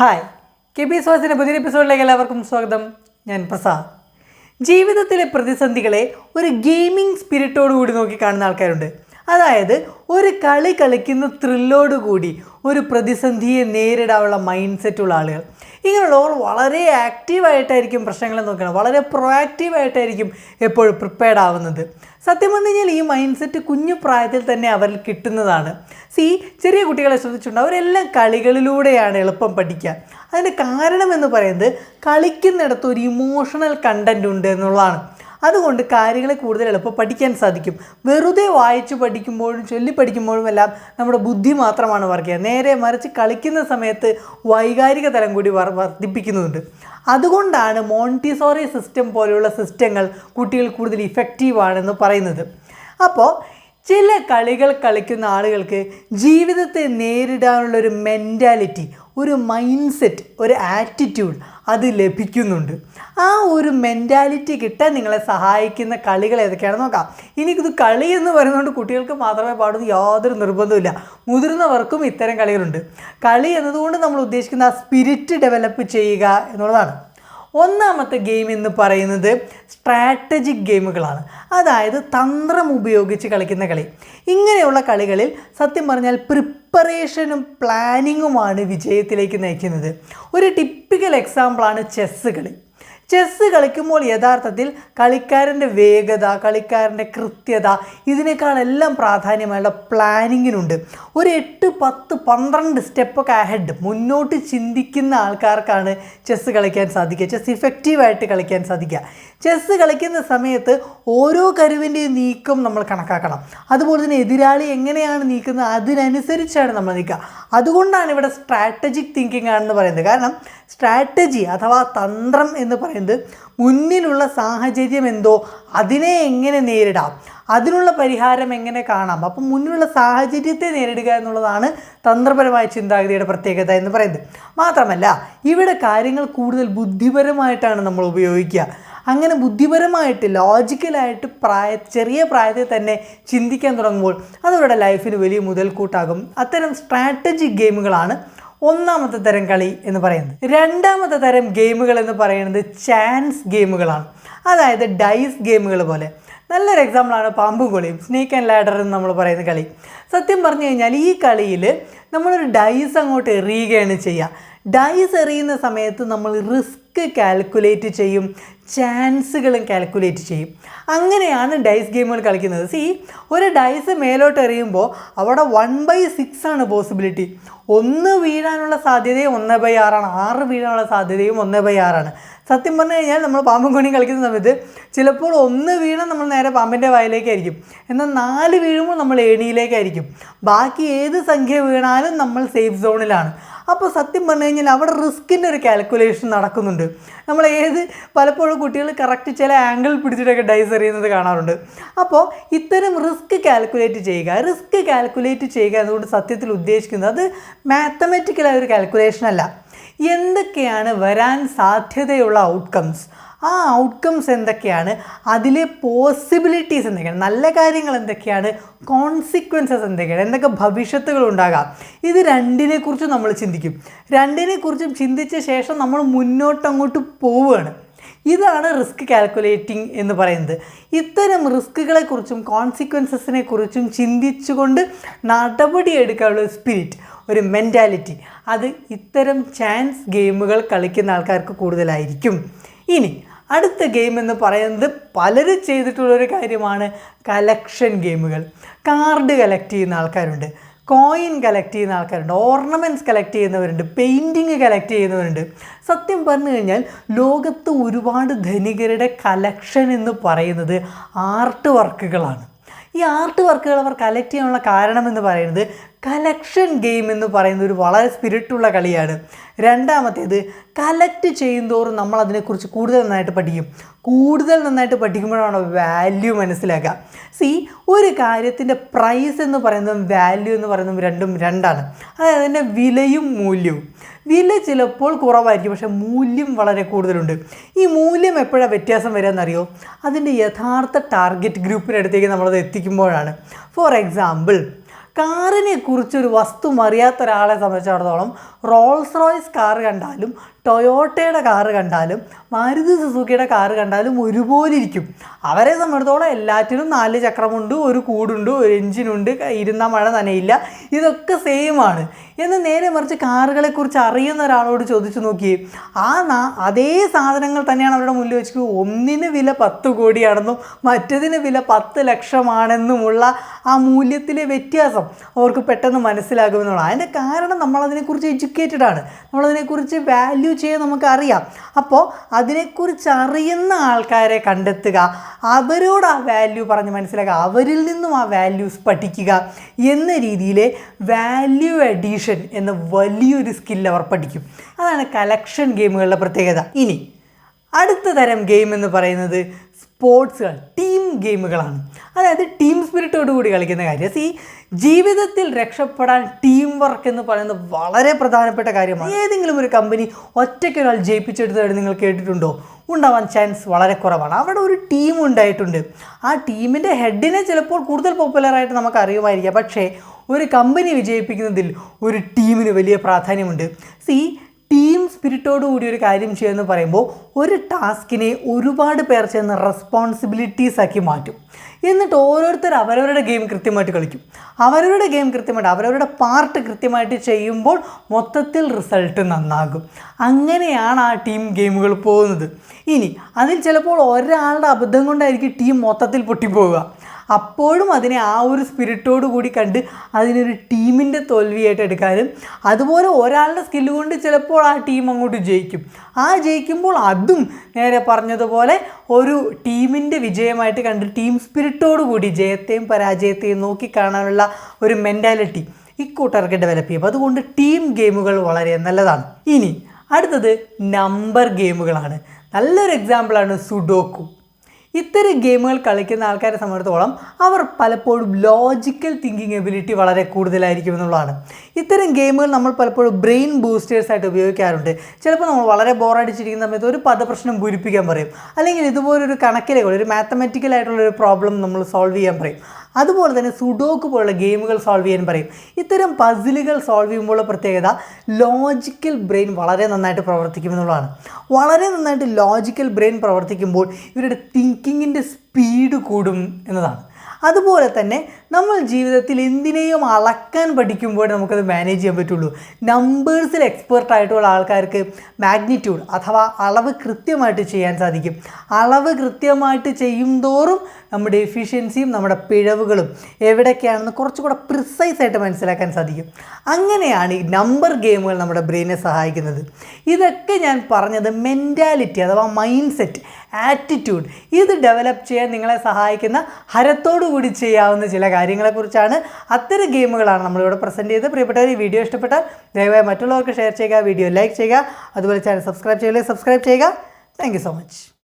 Hi. K B സ്വാസിന്റെ പുതിയ എപ്പിസോഡിലേക്ക് എല്ലാവർക്കും സ്വാഗതം. ഞാൻ പ്രസാദ് ജീവിതത്തിലെ പ്രതിസന്ധികളെ ഒരു ഗെയിമിംഗ് സ്പിരിറ്റോട് കൂടി നോക്കി കാണുന്ന ആൾക്കാരുണ്ട്. അതായത് ഒരു കളി കളിക്കുന്ന ത്രില്ലോടുകൂടി ഒരു പ്രതിസന്ധിയെ നേരിടാനുള്ള മൈൻഡ് സെറ്റുള്ള ആളുകൾ. ഇങ്ങനെയുള്ളവർ വളരെ ആക്റ്റീവായിട്ടായിരിക്കും പ്രശ്നങ്ങളെ നോക്കണം വളരെ പ്രൊആക്റ്റീവായിട്ടായിരിക്കും എപ്പോഴും പ്രിപ്പയർഡ് ആവുന്നത്. സത്യം പറഞ്ഞു കഴിഞ്ഞാൽ ഈ മൈൻഡ് സെറ്റ് കുഞ്ഞു പ്രായത്തിൽ തന്നെ അവരിൽ കിട്ടുന്നതാണ്. സി ചെറിയ കുട്ടികളെ ശ്രദ്ധിച്ചിട്ടുണ്ട് അവരെല്ലാം കളികളിലൂടെയാണ് എളുപ്പം പഠിക്കുക. അതിന്റെ കാരണം എന്ന് പറയുന്നത് കളിക്കുന്നിടത്ത് ഒരു ഇമോഷണൽ കണ്ടന്റ് ഉണ്ട് എന്നുള്ളതാണ്. അതുകൊണ്ട് കാര്യങ്ങളെ കൂടുതൽ എളുപ്പം പഠിക്കാൻ സാധിക്കും. വെറുതെ വായിച്ചു പഠിക്കുമ്പോഴും ചൊല്ലി പഠിക്കുമ്പോഴും എല്ലാം നമ്മുടെ ബുദ്ധി മാത്രമാണ് വർക്ക് ചെയ്യുക. നേരെ മറിച്ച് കളിക്കുന്ന സമയത്ത് വൈകാരിക തലം കൂടി വർദ്ധിപ്പിക്കുന്നുണ്ട്. അതുകൊണ്ടാണ് മോണ്ടിസോറി സിസ്റ്റം പോലെയുള്ള സിസ്റ്റങ്ങൾ കുട്ടികൾ കൂടുതൽ ഇഫക്റ്റീവാണെന്ന് പറയുന്നത്. അപ്പോൾ ചില കളികൾ കളിക്കുന്ന ആളുകൾക്ക് ജീവിതത്തെ നേരിടാനുള്ള ഒരു മെന്റാലിറ്റി ഒരു മൈൻഡ് സെറ്റ് ഒരു ആറ്റിറ്റ്യൂഡ് അത് ലഭിക്കുന്നുണ്ട്. ആ ഒരു മെന്റാലിറ്റി കിട്ടാൻ നിങ്ങളെ സഹായിക്കുന്ന കളികൾ ഏതൊക്കെയാണെന്ന് നോക്കാം. എനിക്കിത് കളി എന്ന് പറയുന്നതുകൊണ്ട് കുട്ടികൾക്ക് മാത്രമേ പാടുന്ന യാതൊരു നിർബന്ധമില്ല മുതിർന്നവർക്കും ഇത്തരം കളികളുണ്ട്. കളി എന്നതുകൊണ്ട് നമ്മൾ ഉദ്ദേശിക്കുന്ന ആ സ്പിരിറ്റ് ഡെവലപ്പ് ചെയ്യുക എന്നുള്ളതാണ്. ഒന്നാമത്തെ ഗെയിം എന്ന് പറയുന്നത് സ്ട്രാറ്റജിക് ഗെയിമുകളാണ് അതായത് തന്ത്രം ഉപയോഗിച്ച് കളിക്കുന്ന കളി. ഇങ്ങനെയുള്ള കളികളിൽ സത്യം പറഞ്ഞാൽ പ്രിപ്പറേഷനും പ്ലാനിങ്ങുമാണ് വിജയത്തിലേക്ക് നയിക്കുന്നത്. ഒരു ടിപ്പിക്കൽ എക്സാമ്പിളാണ് ചെസ്സ് കളി. ചെസ്സ് കളിക്കുമ്പോൾ യഥാർത്ഥത്തിൽ കളിക്കാരന്റെ വേഗത കളിക്കാരന്റെ കൃത്യത ഇതിനേക്കാളെല്ലാം പ്രാധാന്യമായുള്ള പ്ലാനിങ്ങിനുണ്ട് ഒരു എട്ട് പത്ത് പന്ത്രണ്ട് സ്റ്റെപ്പൊക്കെ അഹെഡ് മുന്നോട്ട് ചിന്തിക്കുന്ന ആൾക്കാർക്കാണ് ചെസ്സ് കളിക്കാൻ സാധിക്കുക. ചെസ്സ് ഇഫക്റ്റീവായിട്ട് കളിക്കാൻ സാധിക്കുക. ചെസ്സ് കളിക്കുന്ന സമയത്ത് ഓരോ കരുവിന്റെയും നീക്കം നമ്മൾ കണക്കാക്കണം. അതുപോലെ തന്നെ എതിരാളി എങ്ങനെയാണ് നീക്കുന്നത് അതിനനുസരിച്ചാണ് നമ്മൾ നീക്കുക. അതുകൊണ്ടാണ് ഇവിടെ സ്ട്രാറ്റജിക് തിങ്കിങ് ആണെന്ന് പറയുന്നത്. കാരണം സ്ട്രാറ്റജി അഥവാ തന്ത്രം എന്ന് പറയുന്നത് മുന്നിലുള്ള സാഹചര്യം എന്തോ? അതിനെ എങ്ങനെ നേരിടാം? അതിനുള്ള പരിഹാരം എങ്ങനെ കാണാം? അപ്പം മുന്നിലുള്ള സാഹചര്യത്തെ നേരിടുക എന്നുള്ളതാണ് തന്ത്രപരമായ ചിന്താഗതിയുടെ പ്രത്യേകത എന്ന് പറയുന്നത്. മാത്രമല്ല ഇവിടെ കാര്യങ്ങൾ കൂടുതൽ ബുദ്ധിപരമായിട്ടാണ് നമ്മൾ ഉപയോഗിക്കുക. അങ്ങനെ ബുദ്ധിപരമായിട്ട് ലോജിക്കലായിട്ട് പ്രായ ചെറിയ പ്രായത്തിൽ തന്നെ ചിന്തിക്കാൻ തുടങ്ങുമ്പോൾ അതവരുടെ ലൈഫിന് വലിയ മുതൽക്കൂട്ടാകും. അത്തരം സ്ട്രാറ്റജിക് ഗെയിമുകളാണ് ഒന്നാമത്തെ തരം കളി എന്ന് പറയുന്നത്. രണ്ടാമത്തെ തരം ഗെയിമുകൾ എന്ന് പറയുന്നത് ചാൻസ് ഗെയിമുകളാണ്. അതായത് ഡൈസ് ഗെയിമുകൾ പോലെ. നല്ലൊരു എക്സാമ്പിളാണ് പാമ്പും കൊളിയും. സ്നേക്ക് ആൻഡ് ലാഡർ എന്ന് നമ്മൾ പറയുന്ന കളി. സത്യം പറഞ്ഞു കഴിഞ്ഞാൽ ഈ കളിയിൽ നമ്മളൊരു ഡൈസ് അങ്ങോട്ട് എറിയുകയാണ് ചെയ്യുക. ഡൈസ് എറിയുന്ന സമയത്ത് നമ്മൾ റിസ്ക് കാൽക്കുലേറ്റ് ചെയ്യും ചാൻസുകളും കാൽക്കുലേറ്റ് ചെയ്യും. അങ്ങനെയാണ് ഡൈസ് ഗെയിമുകൾ കളിക്കുന്നത്. സി ഒരു ഡൈസ് മേലോട്ട് എറിയുമ്പോൾ അവിടെ വൺ ബൈ സിക്സ് ആണ് പോസിബിലിറ്റി ഒന്ന് വീഴാനുള്ള സാധ്യതയും ഒന്ന് ബൈ ആറാണ് ആറ് വീഴാനുള്ള സാധ്യതയും ഒന്ന് ബൈ ആറാണ് സത്യം പറഞ്ഞു കഴിഞ്ഞാൽ നമ്മൾ പാമ്പും കൊണിയും കളിക്കുന്ന സമയത്ത് ചിലപ്പോൾ ഒന്ന് വീണാൽ നമ്മൾ നേരെ പാമ്പിന്റെ വായിലേക്കായിരിക്കും. എന്നാൽ നാല് വീഴുമ്പോൾ നമ്മൾ ഏണിയിലേക്കായിരിക്കും. ബാക്കി ഏത് സംഖ്യ വീണാലും നമ്മൾ സേഫ് സോണിലാണ് അപ്പോൾ സത്യം പറഞ്ഞു കഴിഞ്ഞാൽ അവിടെ റിസ്കിന്റെ ഒരു കാൽക്കുലേഷൻ നടക്കുന്നുണ്ട്. നമ്മൾ ഏത് പലപ്പോഴും കുട്ടികൾ കറക്റ്റ് ചില ആംഗിൾ പിടിച്ചിട്ടൊക്കെ ഡൈസ് എറിയുന്നത് കാണാറുണ്ട്. അപ്പോൾ ഇത്തരം റിസ്ക് കാൽക്കുലേറ്റ് ചെയ്യുക റിസ്ക് കാൽക്കുലേറ്റ് ചെയ്യുക എന്നുകൊണ്ട് സത്യത്തിൽ ഉദ്ദേശിക്കുന്നത് അത് മാത്തമെറ്റിക്കലായ ഒരു കാൽക്കുലേഷൻ അല്ല. എന്തൊക്കെയാണ് വരാൻ സാധ്യതയുള്ള ഔട്ട്കംസ് ആ ഔട്ട്കംസ് എന്തൊക്കെയാണ്? അതിലെ പോസിബിലിറ്റീസ് എന്തൊക്കെയാണ്? നല്ല കാര്യങ്ങൾ എന്തൊക്കെയാണ്? കോൺസിക്വൻസസ് എന്തൊക്കെയാണ്? എന്തൊക്കെ ഭവിഷ്യത്തുകൾ ഉണ്ടാകാം? ഇത് രണ്ടിനെക്കുറിച്ച് നമ്മൾ ചിന്തിക്കും. രണ്ടിനെക്കുറിച്ചും ചിന്തിച്ച ശേഷം നമ്മൾ മുന്നോട്ടങ്ങോട്ട് പോവുകയാണ്. ഇതാണ് റിസ്ക് കാൽക്കുലേറ്റിംഗ് എന്ന് പറയുന്നത്. ഇത്തരം റിസ്കുകളെക്കുറിച്ചും കോൺസിക്വൻസസിനെ കുറിച്ചും ചിന്തിച്ചുകൊണ്ട് നടപടിയെടുക്കാനുള്ള സ്പിരിറ്റ് ഒരു മെന്റാലിറ്റി അത് ഇത്തരം ചാൻസ് ഗെയിമുകൾ കളിക്കുന്ന ആൾക്കാർക്ക് കൂടുതലായിരിക്കും. ഇനി അടുത്ത ഗെയിം എന്ന് പറയുന്നത് പലരും ചെയ്തിട്ടുള്ളൊരു കാര്യമാണ് കലക്ഷൻ ഗെയിമുകൾ. കാർഡ് കളക്ട് ചെയ്യുന്ന ആൾക്കാരുണ്ട്. കോയിൻ കളക്ട് ചെയ്യുന്ന ആൾക്കാരുണ്ട്. ഓർണമെന്റ്സ് കളക്ട് ചെയ്യുന്നവരുണ്ട്. പെയിന്റിങ് കളക്ട് ചെയ്യുന്നവരുണ്ട്. സത്യം പറഞ്ഞു കഴിഞ്ഞാൽ ലോകത്ത് ഒരുപാട് ധനികരുടെ കലക്ഷൻ എന്ന് പറയുന്നത് ആർട്ട് വർക്കുകളാണ്. ഈ ആർട്ട് വർക്കുകൾ അവർ കളക്ട് ചെയ്യാനുള്ള കാരണം എന്ന് പറയുന്നത് കലക്ഷൻ ഗെയിം എന്ന് പറയുന്ന ഒരു വളരെ സ്പിരിറ്റുള്ള കളിയാണ്. രണ്ടാമത്തേത് കലക്ട് ചെയ്യുന്തോറും നമ്മൾ അതിനെക്കുറിച്ച് കൂടുതൽ നന്നായിട്ട് പഠിക്കും. കൂടുതൽ നന്നായിട്ട് പഠിക്കുമ്പോഴാണ് വാല്യൂ മനസ്സിലാക്കുക. സി ഒരു കാര്യത്തിന്റെ പ്രൈസ് എന്ന് പറയുന്നതും വാല്യൂ എന്ന് പറയുന്നതും രണ്ടും രണ്ടാണ്. അതായത് അതിന്റെ വിലയും മൂല്യവും. വില ചിലപ്പോൾ കുറവായിരിക്കും പക്ഷേ മൂല്യം വളരെ കൂടുതലുണ്ട്. ഈ മൂല്യം എപ്പോഴാണ് വ്യത്യാസം വരിക എന്നറിയോ അതിന്റെ യഥാർത്ഥ ടാർഗറ്റ് ഗ്രൂപ്പിനടുത്തേക്ക് നമ്മളത് എത്തിക്കുമ്പോഴാണ്. ഫോർ എക്സാമ്പിൾ കാറിനെ കുറിച്ചൊരു വസ്തു അറിയാത്ത ഒരാളെ സംബന്ധിച്ചിടത്തോളം റോൾസ് റോയ്സ് കാർ കണ്ടാലും ടൊയോട്ടയുടെ കാറ് കണ്ടാലും മാരുതി സുസുക്കിയുടെ കാറ് കണ്ടാലും ഒരുപോലെ ഇരിക്കും. അവരെ സംബന്ധിച്ചോളം എല്ലാറ്റിനും നാല് ചക്രമുണ്ട് ഒരു കൂടുണ്ട് ഒരു എഞ്ചിനുണ്ട് ഇരുന്ന മഴ നനയില്ല. ഇതൊക്കെ സെയിം ആണ്. എന്ന് നേരെ മറിച്ച് കാറുകളെക്കുറിച്ച് അറിയുന്ന ഒരാളോട് ചോദിച്ചു നോക്കിയേ ആ നാ അതേ സാധനങ്ങൾ തന്നെയാണ് അവരുടെ മുന്നിൽ വെച്ച് ഒന്നിന് വില പത്ത് കോടിയാണെന്നും മറ്റതിന് വില പത്ത് ലക്ഷമാണെന്നുമുള്ള ആ മൂല്യത്തിലെ വ്യത്യാസം അവർക്ക് പെട്ടെന്ന് മനസ്സിലാകുമെന്നുള്ള അതിന്റെ കാരണം നമ്മളതിനെക്കുറിച്ച് എഡ്യൂക്കേറ്റഡ് ആണ്. നമ്മളതിനെക്കുറിച്ച് വാല്യൂ ചെയ്യാൻ നമുക്കറിയാം. അപ്പോൾ അതിനെക്കുറിച്ച് അറിയുന്ന ആൾക്കാരെ കണ്ടെത്തുക. അവരോട് ആ വാല്യൂ പറഞ്ഞ് മനസ്സിലാക്കുക. അവരിൽ നിന്നും ആ വാല്യൂസ് പഠിക്കുക എന്ന രീതിയിൽ വാല്യൂ അഡീഷൻ എന്ന വലിയൊരു സ്കിൽ അവർ പഠിക്കും. അതാണ് കളക്ഷൻ ഗെയിമുകളുടെ പ്രത്യേകത. ഇനി അടുത്ത തരം ഗെയിം എന്ന് പറയുന്നത് സ്പോർട്സുകൾ ടീം ഗെയിമുകളാണ്. അതായത് ടീം സ്പിരിറ്റോട് കൂടി കളിക്കുന്ന കാര്യം. സി ജീവിതത്തിൽ രക്ഷപ്പെടാൻ ടീം വർക്ക് എന്ന് പറയുന്നത് വളരെ പ്രധാനപ്പെട്ട കാര്യമാണ്. ഏതെങ്കിലും ഒരു കമ്പനി ഒറ്റയ്ക്കൊരാൾ ജയിപ്പിച്ചെടുത്തതായിട്ട് നിങ്ങൾ കേട്ടിട്ടുണ്ടോ? ഉണ്ടാവാൻ ചാൻസ് വളരെ കുറവാണ്. അവിടെ ഒരു ടീം ഉണ്ടായിട്ടുണ്ട്. ആ ടീമിന്റെ ഹെഡിനെ ചിലപ്പോൾ കൂടുതൽ പോപ്പുലറായിട്ട് നമുക്ക് അറിയുമായിരിക്കാം. പക്ഷേ ഒരു കമ്പനി വിജയിപ്പിക്കുന്നതിൽ ഒരു ടീമിന് വലിയ പ്രാധാന്യമുണ്ട്. സി സ്പിരിറ്റോട് കൂടി ഒരു കാര്യം ചെയ്യുമെന്ന് പറയുമ്പോൾ ഒരു ടാസ്കിനെ ഒരുപാട് പേർ ചേർന്ന് റെസ്പോൺസിബിലിറ്റീസ് ആക്കി മാറ്റും. എന്നിട്ട് ഓരോരുത്തർ അവരവരുടെ ഗെയിം കൃത്യമായിട്ട് കളിക്കും. അവരവരുടെ ഗെയിം കൃത്യമായിട്ട് അവരവരുടെ പാർട്ട് കൃത്യമായിട്ട് ചെയ്യുമ്പോൾ മൊത്തത്തിൽ റിസൾട്ട് നന്നാകും. അങ്ങനെയാണ് ആ ടീം ഗെയിമുകൾ പോകുന്നത്. ഇനി അതിൽ ചിലപ്പോൾ ഒരാളുടെ അബദ്ധം കൊണ്ടായിരിക്കും ടീം മൊത്തത്തിൽ പൊട്ടിപ്പോവുക. അപ്പോഴും അതിനെ ആ ഒരു സ്പിരിറ്റോട് കൂടി കണ്ട് അതിനൊരു ടീമിന്റെ തോൽവിയായിട്ട് എടുക്കാനും അതുപോലെ ഒരാളുടെ സ്കില്ല് കൊണ്ട് ചിലപ്പോൾ ആ ടീം അങ്ങോട്ട് ജയിക്കും. ആ ജയിക്കുമ്പോൾ അതും നേരെ പറഞ്ഞതുപോലെ ഒരു ടീമിന്റെ വിജയമായിട്ട് കണ്ട് ടീം സ്പിരിറ്റോട് കൂടി ജയത്തെയും പരാജയത്തെയും നോക്കി കാണാനുള്ള ഒരു മെന്റാലിറ്റി ഇക്കൂട്ടർക്ക് ഡെവലപ്പ് ചെയ്യും. അതുകൊണ്ട് ടീം ഗെയിമുകൾ വളരെ നല്ലതാണ്. ഇനി അടുത്തത് നമ്പർ ഗെയിമുകളാണ് നല്ലൊരു എക്സാമ്പിളാണ് സുഡോക്കു ഇത്തരം ഗെയിമുകൾ കളിക്കുന്ന ആൾക്കാരെ സംബന്ധിച്ചിടത്തോളം അവർ പലപ്പോഴും ലോജിക്കൽ തിങ്കിങ് എബിലിറ്റി വളരെ കൂടുതലായിരിക്കും എന്നുള്ളതാണ്. ഇത്തരം ഗെയിമുകൾ നമ്മൾ പലപ്പോഴും ബ്രെയിൻ ബൂസ്റ്റേഴ്സ് ആയിട്ട് ഉപയോഗിക്കാറുണ്ട്. ചിലപ്പോൾ നമ്മൾ വളരെ ബോറടിച്ചിരിക്കുന്ന സമയത്ത് ഒരു പദപ്രശ്നം പൂരിപ്പിക്കാൻ പറയും. അല്ലെങ്കിൽ ഇതുപോലൊരു കണക്കിലെ ഒരു മാത്തമാറ്റിക്കൽ ആയിട്ടുള്ള ഒരു പ്രോബ്ലം നമ്മൾ സോൾവ് ചെയ്യാൻ പറയും. അതുപോലെ തന്നെ സുഡോക്ക് പോലുള്ള ഗെയിമുകൾ സോൾവ് ചെയ്യാൻ പറയും. ഇത്തരം പസിലുകൾ സോൾവ് ചെയ്യുമ്പോഴുള്ള പ്രത്യേകത ലോജിക്കൽ ബ്രെയിൻ വളരെ നന്നായിട്ട് പ്രവർത്തിക്കും എന്നുള്ളതാണ്. വളരെ നന്നായിട്ട് ലോജിക്കൽ ബ്രെയിൻ പ്രവർത്തിക്കുമ്പോൾ ഇവരുടെ തിങ്കിങ്ങിന്റെ സ്പീഡ് കൂടും എന്നതാണ്. അതുപോലെ തന്നെ നമ്മൾ ജീവിതത്തിൽ എന്തിനേയും അളക്കാൻ പഠിക്കുമ്പോൾ നമുക്കത് മാനേജ് ചെയ്യാൻ പറ്റുള്ളൂ. നമ്പേഴ്സിൽ എക്സ്പേർട്ട് ആയിട്ടുള്ള ആൾക്കാർക്ക് മാഗ്നിറ്റ്യൂഡ് അഥവാ അളവ് കൃത്യമായിട്ട് ചെയ്യാൻ സാധിക്കും. അളവ് കൃത്യമായിട്ട് ചെയ്യും തോറും നമ്മുടെ എഫിഷ്യൻസിയും നമ്മുടെ പിഴവുകളും എവിടെയൊക്കെയാണെന്ന് കുറച്ചുകൂടെ പ്രിസൈസ് ആയിട്ട് മനസ്സിലാക്കാൻ സാധിക്കും. അങ്ങനെയാണ് ഈ നമ്പർ ഗെയിമുകൾ നമ്മുടെ ബ്രെയിനെ സഹായിക്കുന്നത്. ഇതൊക്കെ ഞാൻ പറഞ്ഞത് മെന്റാലിറ്റി അഥവാ മൈൻഡ് സെറ്റ് ആറ്റിറ്റ്യൂഡ് ഇത് ഡെവലപ്പ് ചെയ്യാൻ നിങ്ങളെ സഹായിക്കുന്ന ഹരത്തോടു കൂടി ചെയ്യാവുന്ന ചില കാര്യങ്ങളെക്കുറിച്ചാണ് അത്തരം ഗെയിമുകളാണ് നമ്മളിവിടെ പ്രസന്റ് ചെയ്ത് പ്രിയപ്പെട്ടവർ ഈ വീഡിയോ ഇഷ്ടപ്പെട്ടാൽ ദയവായി മറ്റുള്ളവർക്ക് ഷെയർ ചെയ്യുക വീഡിയോ ലൈക്ക് ചെയ്യുക. അതുപോലെ ചാനൽ സബ്സ്ക്രൈബ് ചെയ്യുക സബ്സ്ക്രൈബ് ചെയ്യുക. Thank so much